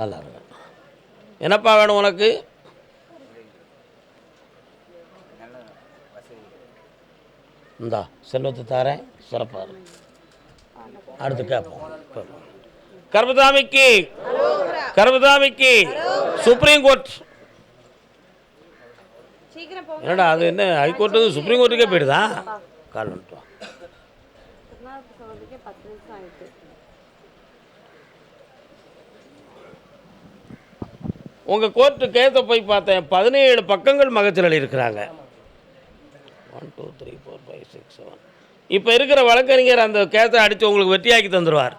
நல்லா இருக்கும் என்னப்பா வேணும் உனக்கு? இந்தா செல்வத்தை தாரேன் சிறப்பாக இருக்கு. அடுத்து கேட்போம் கர்பதாமிக்கு கர்மதாமிக்கு கர்மதாமிக்கு சுப்ரீம் கோர்ட். என்னடா அது என்ன ஹைகோர்ட்டு சுப்ரீம் கோர்ட்டுக்கே போயிடுதா? கால் வந்துட்டு உங்கள் கோர்ட்டு கேஸை போய் பார்த்தேன். பதினேழு பக்கங்கள் மகச்சலில் இருக்கிறாங்க. One two three four five six seven இப்போ இருக்கிற வழக்கறிஞர் அந்த கேஸை அடித்து உங்களுக்கு வெற்றியாக்கி தந்துடுவார்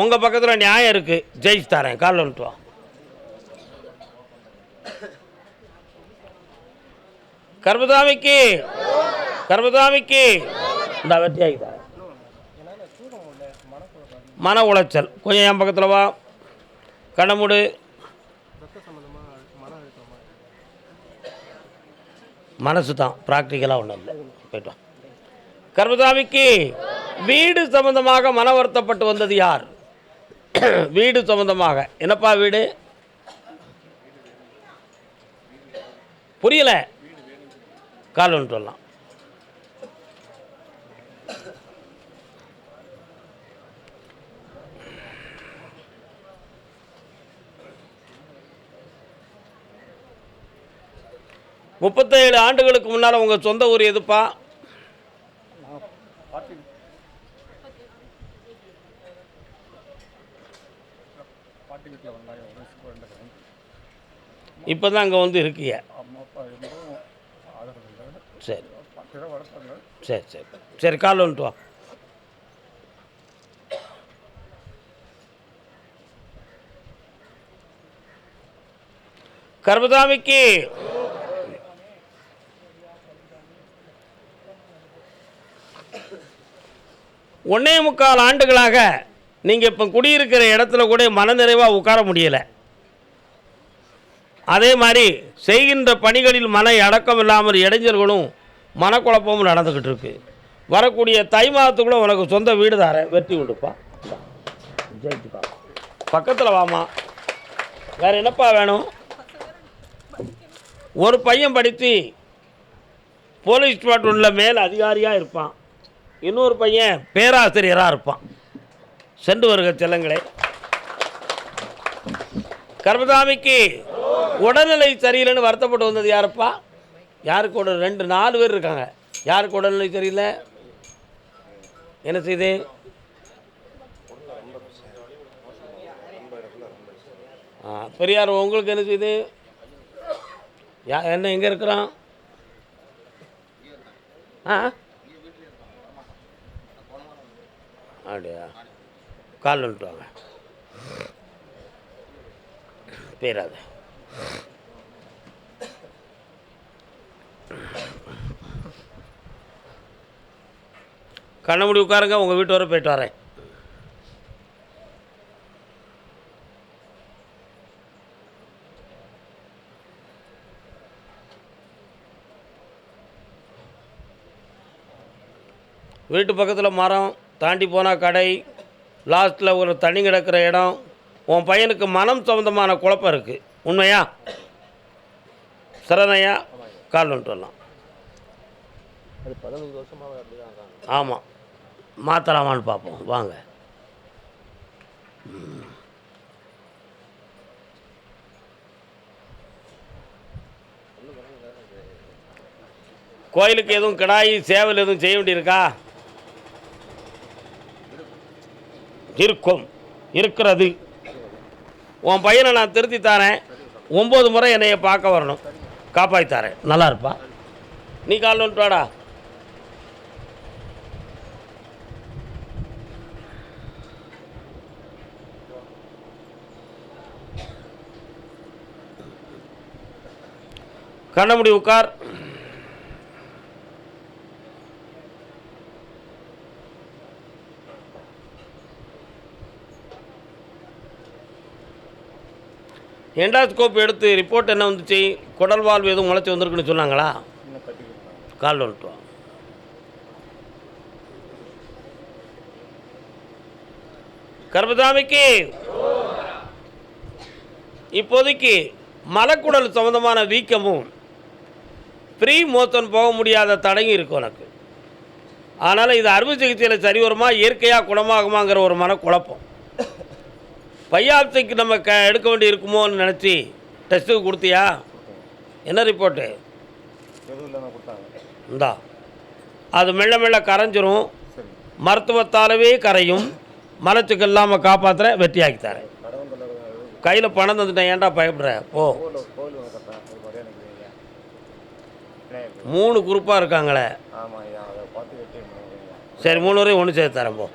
உங்கள் பக்கத்தில் நியாயம் இருக்குது ஜெயிச்சு தரேன். காலில் வந்துட்டு வா. கர்மதாமிக்கு கர்மதாமிக்கு இந்த வெற்றியாகி தரேன். மன உளைச்சல். கொஞ்சம் என் பக்கத்தில் வா. கண்ணமுடு மனசு தான் ப்ராக்டிக்கலாக ஒன்றும் இல்லை. போயிட்டோம் கர்மசாமிக்கு வீடு சம்பந்தமாக மன வருத்தப்பட்டு வந்தது யார்? வீடு சம்பந்தமாக. என்னப்பா வீடு? புரியல. கால் ஒன்று சொல்லலாம். முப்பத்தேழு ஆண்டுகளுக்கு முன்னால் உங்கள் சொந்த ஊர் எதுப்பா? இப்போ தான் அங்கே வந்து இருக்கிய. சரி. சரி சரி. சரி கால் வந்துட்டு வா. கர்மதாமிக்கு ஒன்னே முக்கால் ஆண்டுகளாக நீங்கள் இப்போ குடியிருக்கிற இடத்துல கூட மனநிறைவாக உட்கார முடியலை. அதே மாதிரி செய்கின்ற பணிகளில் மன அடக்கம் இல்லாமல் இடைஞ்சல்களும் மனக்குழப்பமும் நடந்துக்கிட்டு இருக்கு. வரக்கூடிய தை மாதத்துக்குள்ள உனக்கு சொந்த வீடு தார வெற்றி கொடுப்பா ஜெயிச்சுப்பா பக்கத்தில் வாமா. வேறு என்னப்பா வேணும்? ஒரு பையன் படித்து போலீஸ் டிபார்ட்மெண்ட்டில் மேல் அதிகாரியாக இருப்பான். இன்னொரு பையன் பேராசிரியராக இருப்பான். சென்று வருக செல்லங்களே. கர்மதாமிக்கு உடல்நிலை சரியில்லைன்னு வருத்தப்பட்டு வந்தது யாருப்பா? யாருக்கு உடல்? ரெண்டு நாலு பேர் இருக்காங்க. யாருக்கு உடல்நிலை சரியில்லை? என்ன செய்து? ஆ பெரியார் உங்களுக்கு என்ன செய்யுது யா என்ன எங்கே இருக்கிறான்? ஆ? அப்படியா? கால் வந்துட்டு வாங்க பேராது கண்ண முடி உட்காருங்க உங்கள் வீட்டு வர போயிட்டு வரேன். வீட்டு பக்கத்தில் மரம் தாண்டி போனால் கடை லாஸ்ட்டில் ஒரு தண்ணி கிடக்கிற இடம் உன் பையனுக்கு மனம் சம்மந்தமான குழப்பம் இருக்குது உண்மையா? சரணையா கால் வந்துட்டு வரலாம். அது பதினஞ்சு வருஷமாக அப்படி தான் இருக்காங்க. ஆமாம் மாற்றலாமான்னு பார்ப்போம். வாங்க. கோயிலுக்கு எதுவும் கிடாயி சேவல் எதுவும் செய்ய வேண்டியிருக்கா? இருக்கும். இருக்கிறது. உன் பையனை நான் திருத்தி தரேன். ஒம்பது முறை என்னைய பார்க்க வரணும். காப்பாற்றி தரேன். நல்லா இருப்பா. நீ கால் வந்துட்டு வாடா. கண்ணமுடி உட்கார். எண்டாஸ்கோப் எடுத்து ரிப்போர்ட் என்ன வந்துச்சு? குடல் வாழ்வு எதுவும் முளைச்சி வந்திருக்குன்னு சொன்னாங்களா? கால் வந்துட்டோம் வா. இப்போதைக்கு மலக்குடல் சம்மந்தமான வீக்கமும் ஃப்ரீ மோஷன் போக முடியாத தடையும் இருக்கும் எனக்கு அதனால் இது அறுவை சிகிச்சையில் சரி வருமா இயற்கையாக குணமாகுமாங்கிற ஒரு மன குழப்பம் பையாப்சிக்கு நம்ம க எடுக்க வேண்டி இருக்குமோன்னு நினச்சி டெஸ்ட்டுக்கு கொடுத்தியா? என்ன ரிப்போர்ட்டு இந்தா. அது மெல்ல மெல்ல கரைஞ்சிரும். சரி மருத்துவத்தாலவே கரையும். மலச்சுக்கு இல்லாமல் காப்பாற்றுற வெற்றியாக்கி தரேன் கையில் பணம் தந்துட்டேன் ஏன்டா பயப்படுற? ஓ விநாயகர் மூணு குரூப்பாக இருக்காங்களே. சரி மூணு வரையும் ஒன்று சேர்த்து தரேன் போ.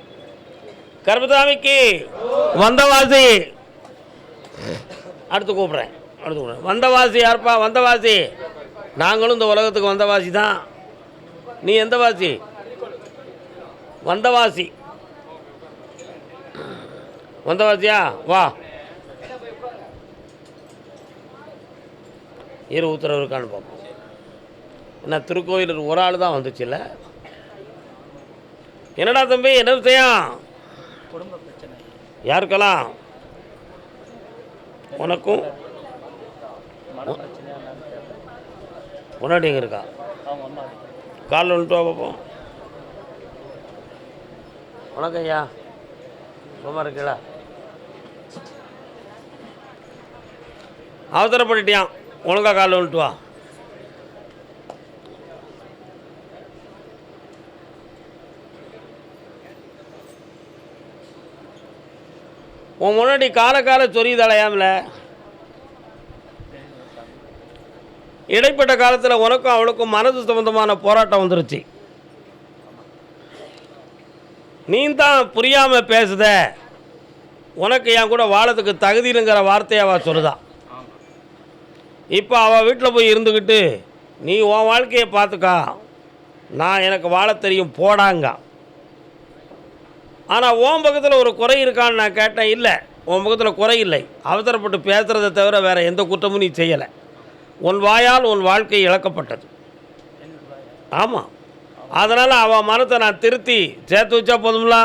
கருப்பசாமிக்கு வந்தவாசி. அடுத்து கூப்பிட்றேன் அடுத்து கூப்பிட்றேன். வந்தவாசி யாருப்பா வந்தவாசி? நாங்களும் இந்த உலகத்துக்கு வந்தவாசி தான். நீ எந்த வாசி? வந்தவாசி. வந்தவாசியா? வா. இரு உத்தரவு இருக்கான்னு பார்ப்போம். என்ன திருக்கோயில் ஒரு ஆள் தான் வந்துச்சுல்ல? என்னடா தம்பி என்ன விஷயம்? குடும்ப பிரச்சனை. யாருக்கெல்லாம்? உனக்கும்? முன்னாடி எங்கே இருக்கா? காலில் வந்துட்டு பார்ப்போம் வணக்கம் ஐயா. சும்மா இருக்கீங்களா? அவசரப்பட்டுட்டியான் ஒழுங்கா காலில் வந்துட்டு வா. உன் முன்னாடி கால கால சொரியுது அலையாமல? இடைப்பட்ட காலத்தில் உனக்கும் அவளுக்கும் மனது சம்பந்தமான போராட்டம் வந்துருச்சு. நீ தான் புரியாமல் பேசுத. உனக்கு என் கூட வாழத்துக்கு தகுதியிலுங்கிற வார்த்தையை அவள் சொல்லுதா. இப்போ அவள் வீட்டில் போய் இருந்துக்கிட்டு நீ உன் வாழ்க்கையை பார்த்துக்கா. நான் எனக்கு வாழ தெரியும் போடாங்க. ஆனால் ஓம் பக்கத்தில் ஒரு குறை இருக்கான்னு நான் கேட்டேன் இல்லை. உன் பக்கத்தில் குறை இல்லை. அவசரப்பட்டு பேசுகிறத தவிர வேறு எந்த குற்றமும் நீ செய்யலை. உன் வாயால் உன் வாழ்க்கை இழக்கப்பட்டது. ஆமாம் அதனால் அவன் மனத்தை நான் திருத்தி சேர்த்து வச்சா போதும்ல?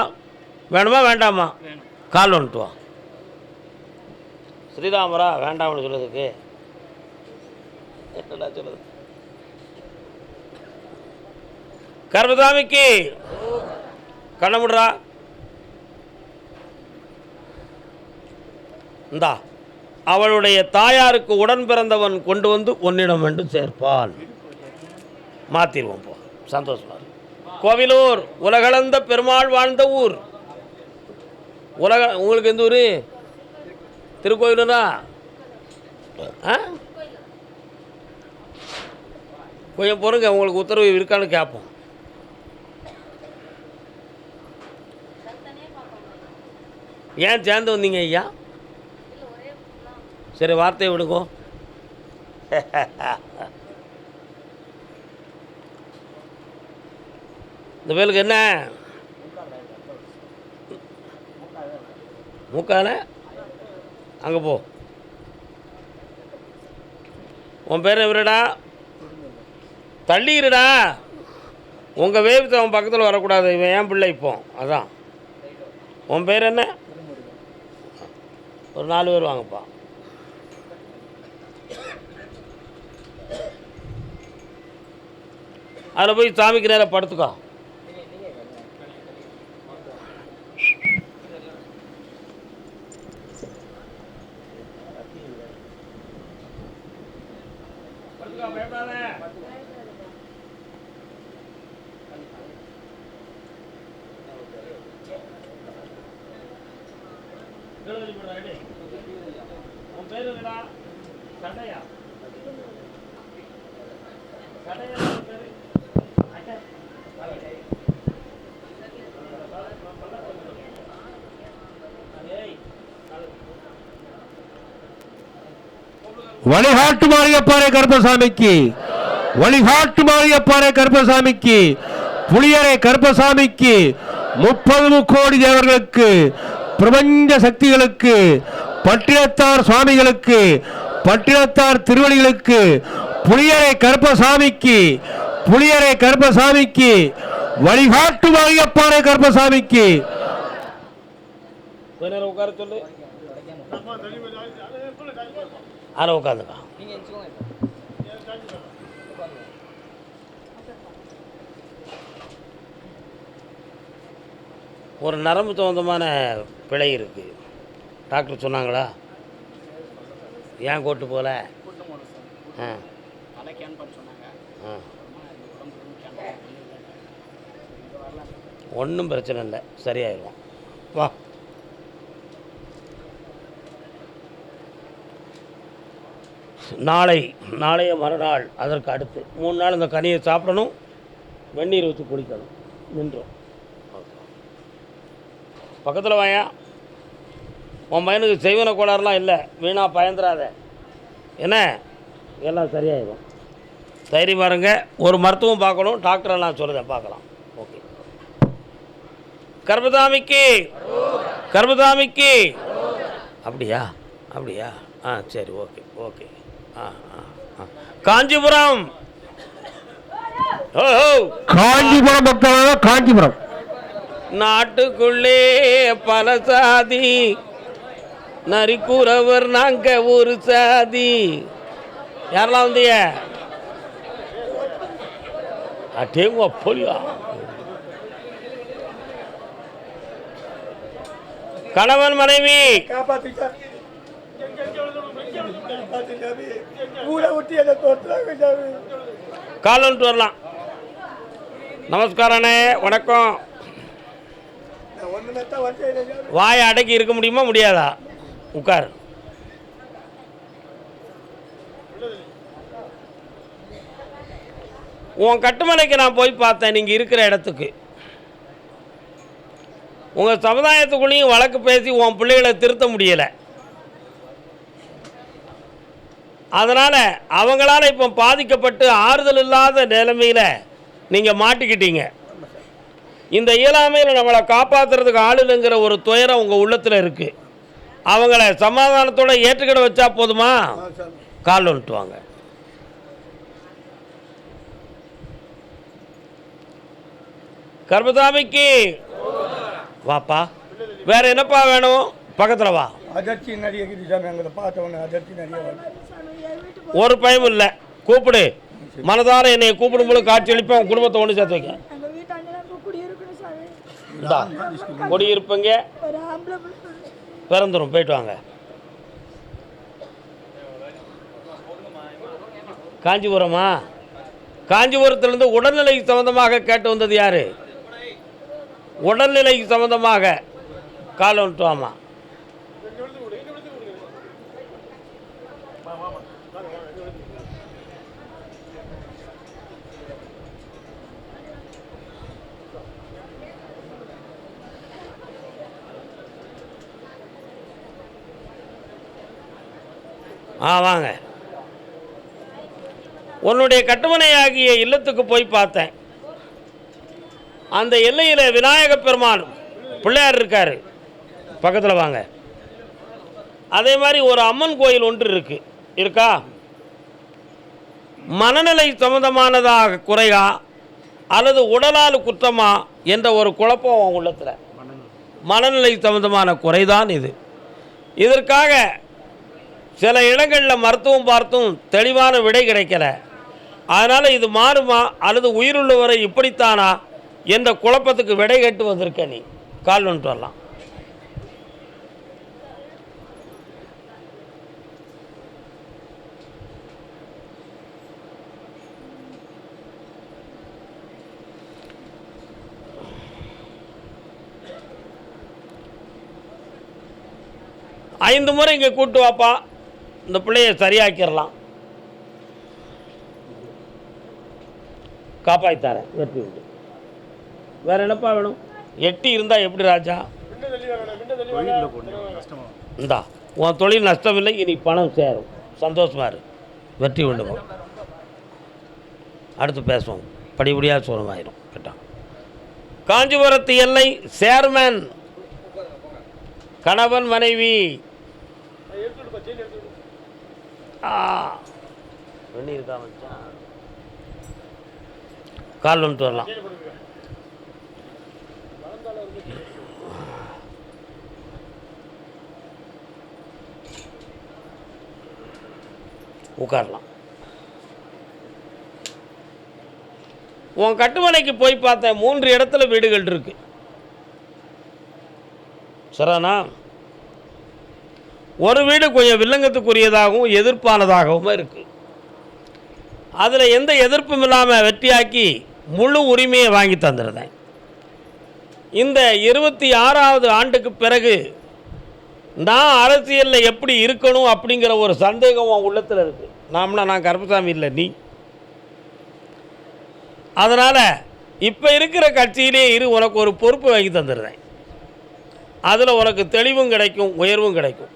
வேணுமா வேண்டாமா? கால் வந்துட்டு வா. ஸ்ரீராமரா வேண்டாம்னு சொல்லுறதுக்கு என்னடா சொல்லுது கர்மசாமிக்கு கண்ணமுடுறா இந்தா அவளுடைய தாயாருக்கு உடன் பிறந்தவன் கொண்டு வந்து உன்னிடம் வந்து சேர்ப்பான் மாத்திருவோம் போ. சந்தோஷமா கோவிலூர் உலகளந்த பெருமாள் வாழ்ந்த ஊர். உலக உங்களுக்கு எந்த ஊர்? திருக்கோயிலுனா? ஆ? கொஞ்சம் பொறுங்க உங்களுக்கு உத்தரவு இருக்கான்னு கேட்போம் ஏன் சேர்ந்து வந்தீங்க ஐயா? சரி வார்த்தையை விடுக்கும் இந்த பேருக்கு என்ன? மூக்கால? அங்கே போ. உன் பேர் எவருடா தள்ளிடுடா உங்கள் வேவத்தை அவன் பக்கத்தில் வரக்கூடாது. இவன் ஏன் பிள்ளை இப்போ? அதான். உன் பேர் என்ன? ஒரு நாலு பேர் வாங்கப்பா. அதில் போய் சாமிக்கு நேராக படுத்துக்கோ. வழிகாட்டு மாரியப்பாறை கருப்பசாமிக்கு. வழிகாட்டு மாரியப்பாறை கருப்பசாமிக்கு. புளியரை கருப்பசாமிக்கு. முப்பது கோடி தேவர்களுக்கு பிரபஞ்ச சக்திகளுக்கு பட்டினத்தார் சுவாமிகளுக்கு பட்டினத்தார் திருவடிகளுக்கு புளியரை கருப்பசாமிக்கு புளியரை கருப்பசாமிக்கு வழிகாட்டு மாரியப்பாறை கருப்பசாமிக்கு. உட்கார சொல்லு. அதில் உட்காந்துக்கா ஒரு நரம்பு சம்மந்தமான பிழை இருக்குது டாக்டர் சொன்னாங்களா? ஏன் கூட்டு போகல ஆ. ஆ. ஒன்றும் பிரச்சனை இல்லை. சரியாயிடும் வா. நாளை நாளைய மறுநாள் அதற்கு அடுத்து. மூணு நாள் இந்த கனியை சாப்பிடணும் வெந்நீர் ஊற்றி குடிக்கணும் நின்றோம். பக்கத்தில் வாயா? உன் பையனுக்கு செய்வன கோளாறுலாம் இல்லை. வீணாக பயந்துராத என்ன? எல்லாம் சரியாயிடும் தைரியம் பாருங்க. ஒரு மருத்துவம் பார்க்கணும் டாக்டரை நான் சொல்லுதேன் பார்க்கலாம். ஓகே. கர்பதாமிக்கு கர்பதாமிக்கு அப்படியா? அப்படியா? ஆ சரி ஓகே ஓகே. காஞ்சிபுரம். காஞ்சிபுரம் பக்தர்களாக காஞ்சிபுரம். நாட்டுக்குள்ளே பல சாதி. நரிக்குறவர் நாங்க ஒரு சாதி. யாரெல்லாம் வந்தீங்க? அட்டேங்க போலியா கணவன் மனைவி. கால் வந்துட்டு வரலாம். நமஸ்காரண்ணே வணக்கம். வாயை அடக்கி இருக்க முடியுமா முடியாதா? உட்கார். உன் கட்டுமலைக்கு நான் போய் பார்த்தேன் நீங்கள் இருக்கிற இடத்துக்கு. உங்கள் சமுதாயத்துக்குள்ளேயும் வழக்கு பேசி உன் பிள்ளைகளை திருத்த முடியலை. அதனால் அவங்களால இப்போ பாதிக்கப்பட்டு ஆறுதல் இல்லாத நிலைமையில் நீங்கள் மாட்டிக்கிட்டீங்க. இந்த இயலாமையில் நம்மளை காப்பாற்றுறதுக்கு ஆளுங்கிற ஒரு துயரம் உங்கள் உள்ளத்தில் இருக்குது அவங்கள சமாதானத்தோட ஏற்றுக்கிட வச்சா போதுமா? கால் வந்துட்டுவாங்க கர்மசாமிக்கு வாப்பா. வேற என்னப்பா வேணும்? பக்கத்தில் வா. அதிர்ச்சி நிறைய இருக்குது சாமி பார்த்த உடனே அதிர்ச்சி நிறைய ஒரு பயம் இல்லை. கூப்பிடு. மனதார என்னை கூப்பிடும்போது காட்சி அளிப்பேன். உன் குடும்பத்தை ஒன்று சேர்த்து வைக்க குடியிருப்பீங்க. பிறந்துரும். போயிட்டு வாங்க. காஞ்சிபுரமா? காஞ்சிபுரத்திலிருந்து உடல்நிலை சம்பந்தமாக கேட்டு வந்தது யாரு? உடல்நிலை சம்பந்தமாக. கால் வந்துட்டு ஆ வாங்க. உன்னுடைய கட்டுமனையாகிய இல்லத்துக்கு போய் பார்த்தேன். அந்த எல்லையில் விநாயக பெருமான் பிள்ளையார் இருக்கார். பக்கத்தில் வாங்க. அதே மாதிரி ஒரு அம்மன் கோயில் ஒன்று இருக்கு. இருக்கா? மனநிலை சம்மந்தமானதாக குறையா அல்லது உடலால் குற்றமா என்ற ஒரு குழப்பம் உள்ளத்தில். மனநிலை சம்மந்தமான குறைதான் இது. இதற்காக சில இடங்களில் மருத்துவம் பார்த்தும் தெளிவான விடை கிடைக்கல. அதனால் இது மாறுமா? அல்லது உயிருள்ளவரை இப்படித்தானா? என்ற குழப்பத்துக்கு விடை கேட்டு வந்திருக்க நீ. கால் வந்துட்டு வரலாம். ஐந்து முறை இங்கே கூட்டு வாப்பா. இந்த பிள்ளைய சரியாக்கிடலாம். காப்பாற்றித்தாரேன் வெற்றி உண்டு வேற என்னப்பா வேணும்? எட்டி இருந்தால் எப்படி ராஜா? இந்தா உன் தொழில் நஷ்டம் இல்லை இனி பணம் சேரும். சந்தோஷமா இரு. வெற்றி உண்டு அடுத்து பேசுவோம். படிப்படியாக சுரமாயிரும் கேட்டான் காஞ்சிபுரத்து எல்லை சேர்மன். கணவன் மனைவி. வெந்நீர் இருக்கா மச்சான் கால் வந்துட்டு வரலாம். உட்காரலாம் உன் கட்டுமனைக்கு போய் பார்த்தேன் மூன்று இடத்துல வீடுகள் இருக்கு. சரிண்ணா ஒரு வீடு கொஞ்சம் வில்லங்கத்துக்குரியதாகவும் எதிர்ப்பானதாகவும் இருக்குது அதில் எந்த எதிர்ப்பும் இல்லாமல் வெற்றியாக்கி முழு உரிமையை வாங்கி தந்துடுறேன். இந்த இருபத்தி ஆறாவது ஆண்டுக்கு பிறகு நான் அரசியலில் எப்படி இருக்கணும் அப்படிங்கிற ஒரு சந்தேகம் உன் உள்ளத்தில் இருக்குது நாம்னா நான் கருப்பசாமி இல்லை நீ. அதனால் இப்போ இருக்கிற கட்சியிலே இரு உனக்கு ஒரு பொறுப்பு வாங்கி தந்துடுறேன். அதில் உனக்கு தெளிவும் கிடைக்கும் உயர்வும் கிடைக்கும்.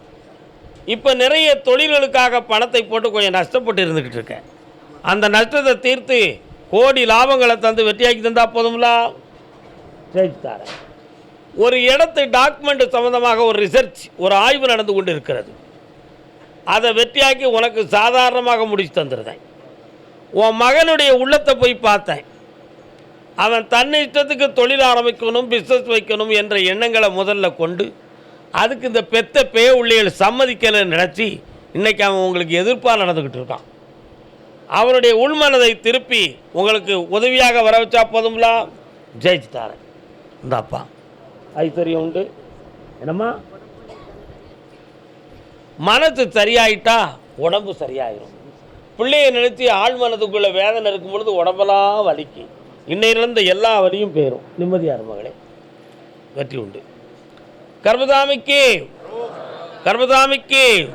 இப்போ நிறைய தொழில்களுக்காக பணத்தை போட்டு கொஞ்சம் நஷ்டப்பட்டு இருந்துக்கிட்டு இருக்கேன். அந்த நஷ்டத்தை தீர்த்து கோடி லாபங்களை தந்து வெற்றியாக்கி தந்தா போதும்ல? ஜெயிச்சு தரேன். ஒரு இடத்து டாக்குமெண்ட் சம்மந்தமாக ஒரு ரிசர்ச் ஒரு ஆய்வு நடந்து கொண்டு இருக்கிறது அதை வெற்றியாக்கி உனக்கு சாதாரணமாக முடிச்சு தந்துடுறேன் உன் மகனுடைய உள்ளத்தை போய் பார்த்தேன். அவன் தன் இஷ்டத்துக்கு தொழில் ஆரம்பிக்கணும் பிஸ்னஸ் வைக்கணும் என்ற எண்ணங்களை முதல்ல கொண்டு அதுக்கு இந்த பெத்த பே உள்ளிகள் சம்மதிக்கலைன்னு நினச்சி இன்னைக்கு அவன் உங்களுக்கு எதிர்ப்பாக நடந்துக்கிட்டு இருக்கான். அவனுடைய உள்மனதை திருப்பி உங்களுக்கு உதவியாக வர வச்சா போதும்ல? ஜெயிச்சு தாரேன் இந்த அப்பா. ஐஸ்வர்யம் உண்டு. என்னம்மா? மனசு சரியாயிட்டா உடம்பு சரியாயிரும். பிள்ளையை நினைச்சு ஆள் மனதுக்குள்ள வேதனை இருக்கும் பொழுது உடம்பெல்லாம் வலிக்கு இன்னையிலிருந்து எல்லா வலியும் போயிடும் நிம்மதியார் மகளே. வெற்றி உண்டு. கர்மதாமிக்கு கர்மதாமிக்கு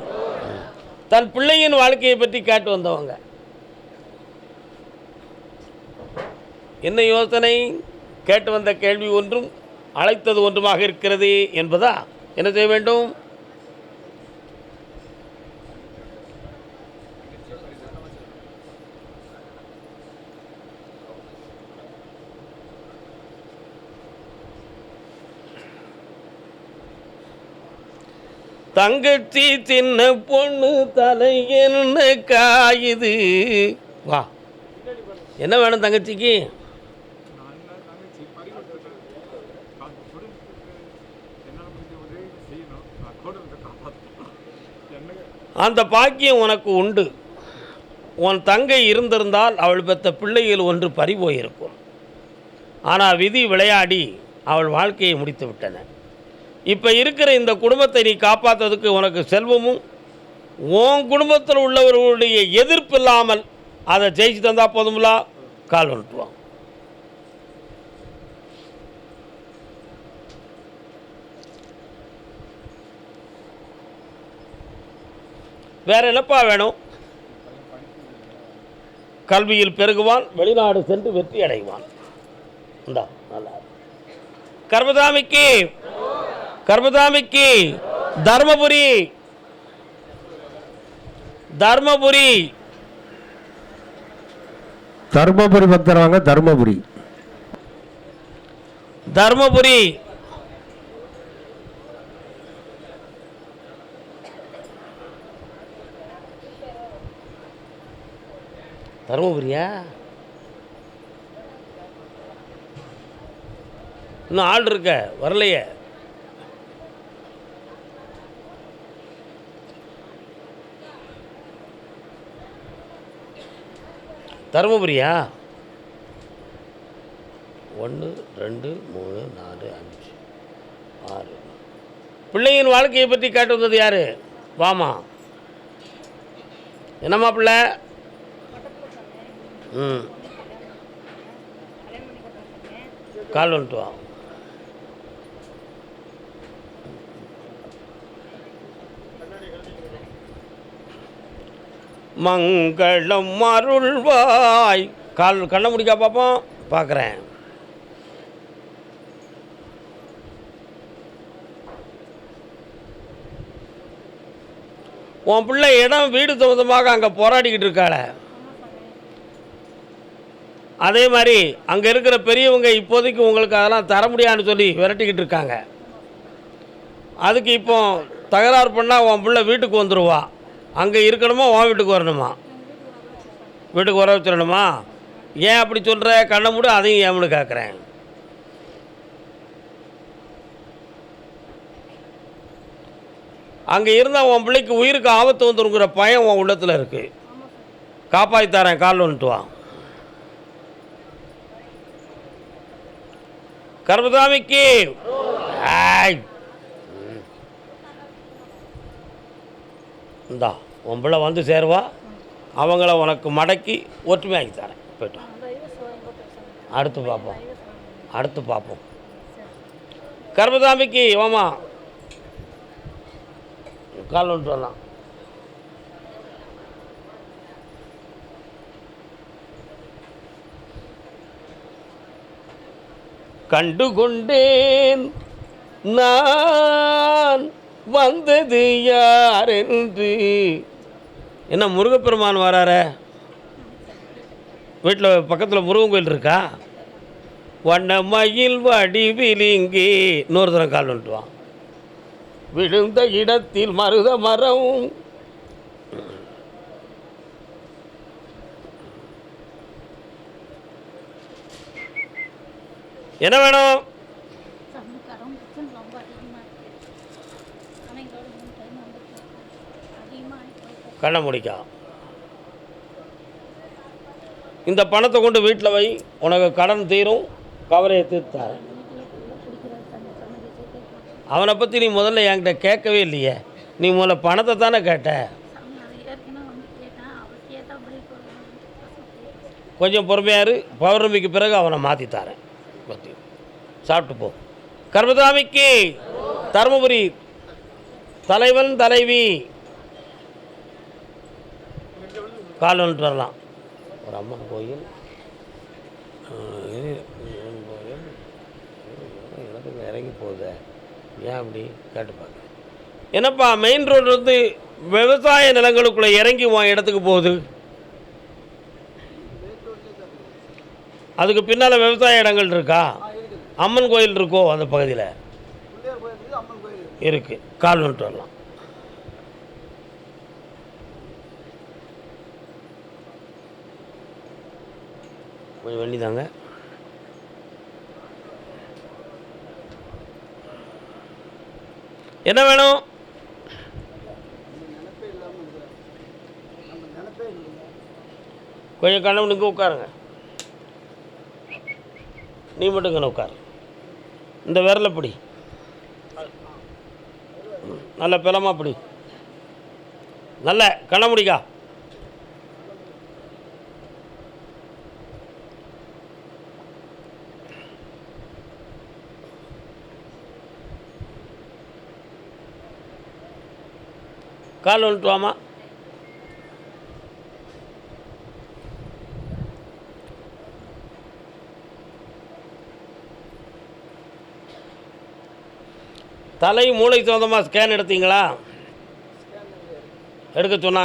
தன் பிள்ளையின் வாழ்க்கையை பற்றி கேட்டு வந்தவங்க. என்ன யோசனை? கேட்டு வந்த கேள்வி ஒன்றும் அழைத்தது ஒன்றுமாக இருக்கிறது என்பதா? என்ன செய்ய வேண்டும்? தங்கச்சி சின்ன பொண்ணு தலை என்ன காயுது? வா. என்ன வேணும் தங்கச்சிக்கு? அந்த பாக்கியம் உனக்கு உண்டு. உன் தங்கை இருந்திருந்தால் அவள் பெற்ற பிள்ளைகள் ஒன்று பறிபோயிருக்கும். ஆனால் விதி விளையாடி அவள் வாழ்க்கையை முடித்து விட்டன இப்போ இருக்கிற இந்த குடும்பத்தை நீ காப்பாற்றுறதுக்கு உனக்கு செல்வமும் உன் குடும்பத்தில் உள்ளவர்களுடைய எதிர்ப்பு இல்லாமல் அதை ஜெயிச்சு தந்தா போதும்லா? கால் விட்டுருவான் வேற என்னப்பா வேணும்? கல்வியில் பெருகுவான் வெளிநாடு சென்று வெற்றி அடைவான். இந்தா நல்லா கர்மதாமிக்கு கர்மதாமிக்கு தர்மபுரி. தர்மபுரி. தருமபுரி பக்தர் வாங்க தருமபுரி. தர்மபுரி. தருமபுரியா? இன்னும் ஆள் இருக்க வரலையே. தருமபுரியா? ஒன்று ரெண்டு மூணு நாலு அஞ்சு ஆறு. பிள்ளையின் வாழ்க்கையை பற்றி கேட்டு வந்தது யார்? வாமா. என்னம்மா பிள்ளை? ம். கால் வந்துட்டு வா மங்களம் அருள்வாய். கால் கண்ணை முடிக்கா பார்ப்போம் பார்க்குறேன் உன் பிள்ளை இடம் வீடு சம்மந்தமாக அங்கே போராடிக்கிட்டு இருக்காள. அதே மாதிரி அங்கே இருக்கிற பெரியவங்க இப்போதைக்கு உங்களுக்கு அதெல்லாம் தர முடியாதுன்னு சொல்லி விரட்டிக்கிட்டு இருக்காங்க. அதுக்கு இப்போ தகராறு பண்ணால் உன் பிள்ளை வீட்டுக்கு வந்துடுவா அங்கே இருக்கணுமா உன் வீட்டுக்கு வரணுமா? வீட்டுக்கு வர வச்சிடணுமா ஏன் அப்படி சொல்கிற கண்ணை மூடு அதையும் ஏம்னு கேட்குறேன் அங்கே இருந்தால் உன் பிள்ளைக்கு உயிருக்கு ஆபத்து வந்துருங்கிற பயம் உன் உள்ளத்தில் இருக்குது காப்பாற்றி தரேன் கால் வந்துட்டு வா. கர்மசாமிக்கு. ஆய். இந்தா உன் பிள்ளை வந்து சேருவா அவங்கள உனக்கு மடக்கி ஒற்றுமையாக்கி தரேன். போய்ட்டு அடுத்து பார்ப்போம். அடுத்து பார்ப்போம். கர்மசாமிக்கு ஓமா கால் ஒன்று வரலாம். கண்டு கொண்டேன் நான் வந்தது யார் என்று என்ன முருகப்பெருமான் வரார? வீட்டில் பக்கத்தில் முருகன் கோயில் இருக்கா? வண்ணமயில் வடிவில் இங்கே. இன்னொரு தரம் கால் வந்துட்டு வா. விழுந்த இடத்தில் மருத மரம். என்ன வேணும் கடன் பிரச்சனை ரொம்ப அதிகமாக இருக்குது ஆனால் எங்களோட மூணு டைம் வந்துட்டு அதிகமாக போய் கண்ணை முடிக்கா. இந்த பணத்தை கொண்டு வீட்டில் வை உனக்கு கடன் தீரும் கவலையை தீர்த்தார் அவனை பற்றி நீ முதல்ல என்கிட்ட கேட்கவே இல்லையே. நீ முதல்ல பணத்தை தானே கேட்ட. கொஞ்சம் பொறுமையாக இரு. பௌர்ணமிக்கு பிறகு அவனை மாற்றி தரேன். பற்றி சாப்பிட்டு போ. கர்மதாமிக்கு தருமபுரி தலைவன் தலைவி. கால் வந்துட்டு வரலாம். ஒரு அம்மன் கோயில் ஆஹ் இது அம்மன் கோயில் இடத்துக்கு இறங்கி போகுதே. ஏன் அப்படி? கேட்டு பார்க்க என்னப்பா மெயின் ரோடு வந்து விவசாய நிலங்களுக்குள்ளே இறங்கி உன் இடத்துக்கு போகுது? அதுக்கு பின்னால் விவசாய இடங்கள் இருக்கா? அம்மன் கோயில் இருக்கோ அந்த பகுதியில்? இருக்கு. கால் வந்துட்டு வரலாம். கொஞ்சம் வெண்ணி தாங்க. என்ன வேணும்? கொஞ்சம் கண்ணவனுக்கு உட்காருங்க. நீ மட்டும் கண்ண உட்காரு. இந்த விரலை பிடி. நல்ல பிளமா பிடி. நல்ல கண்ண முடிக்கா. கால் வந்துட்டு வாமா தலை மூளை சொந்தமாக ஸ்கேன் எடுத்தீங்களா? எடுக்க சொன்னா